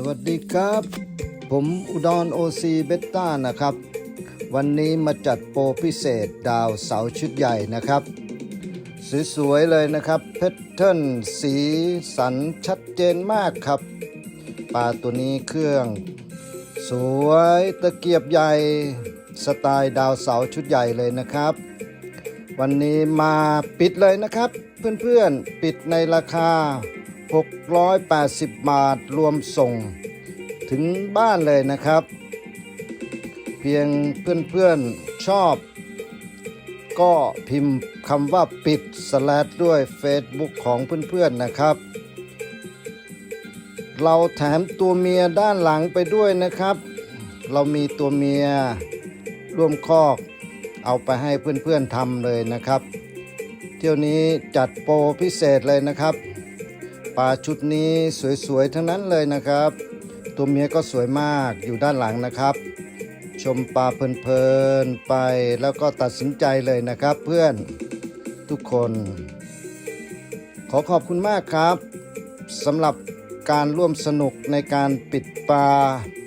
สวัสดีครับ ผมอุดรโอซีเบต้านะครับ วันนี้มาจัดโปรพิเศษดาวเสาชุดใหญ่นะครับ สวยๆเลยนะครับแพทเทิร์นสีสันชัดเจนมากครับปลาตัวนี้เครื่อง สวยตะเกียบใหญ่สไตล์ดาวเสาชุดใหญ่เลยนะครับ วันนี้มาปิดเลยนะครับ เพื่อนๆปิดในราคา 680 บาทรวมส่งถึงบ้านเลยนะครับ เพียงเพื่อนๆชอบ ก็พิมพ์คำว่าปิดสแลดด้วย Facebook ของเพื่อนๆนะครับ เราแถมตัวเมียด้านหลังไปด้วยนะครับ เรามีตัวเมียร่วมคอกเอาไปให้เพื่อนๆทำเลยนะครับ เที่ยวนี้จัดโปรพิเศษเลยนะครับ ปลาชุดนี้สวยๆ ทั้งนั้นเลยนะครับ ตัวเมียก็สวยมากอยู่ด้านหลังนะครับ ชมปลาเพลินๆไปแล้วก็ตัดสินใจเลยนะครับ เพื่อนทุกคน ขอขอบคุณมากครับสำหรับการร่วมสนุกในการปิดปลา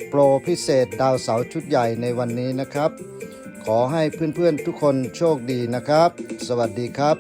โปรพิเศษดาวเสาร์ชุดใหญ่ในวันนี้นะครับ ขอให้เพื่อนๆทุกคนโชคดีนะครับ สวัสดีครับ